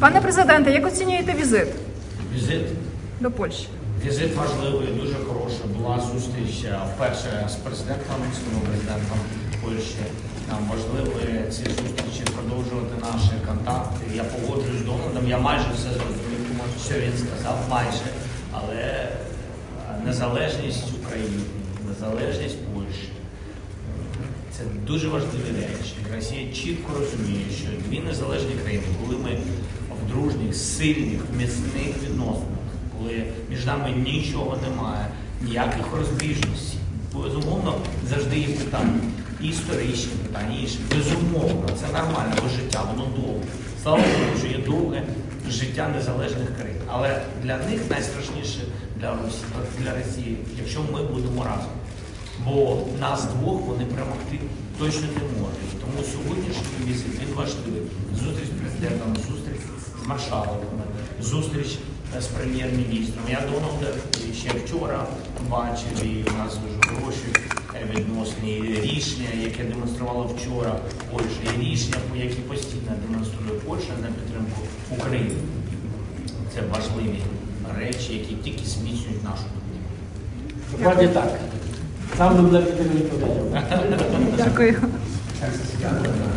Пане президенте, як оцінюєте візит Візит до Польщі? Візит важливий, дуже хороший. Була зустріч е, вперше з президентом, з президентом Польщі. Нам важливо ці зустрічі продовжувати наші контакти. Я погоджуюсь з Дональдом, я майже все зрозумів, що він сказав, майже. Але е, незалежність України, незалежність Польщі. Це дуже важливі речі. Росія чітко розуміє, що дві незалежні країни, коли ми в дружніх, сильних, міцних відносинах, коли між нами нічого немає, ніяких розбіжностей, безумовно, завжди є питання. Історичні питання, інші. Безумовно, це нормально, бо життя, воно довге. Слава Богу, що є довге життя незалежних країн. Але для них найстрашніше для Росії, для Росії, якщо ми будемо разом. Бо нас двох вони перемогти точно не можуть. Тому сьогоднішній візит він важливий. Зустріч з президентом, зустріч з маршалками, зустріч е, з прем'єр-міністром. Я Дональда ще вчора бачив, і у нас дуже хороші е, відносини. Рішення, яке демонструвала вчора Польща, і рішення, які постійно демонструє Польща на підтримку України. Це важливі речі, які тільки зміцнюють нашу допомогу. Dokładnie tak. Tego nie powiedział. Дякую. Дякую.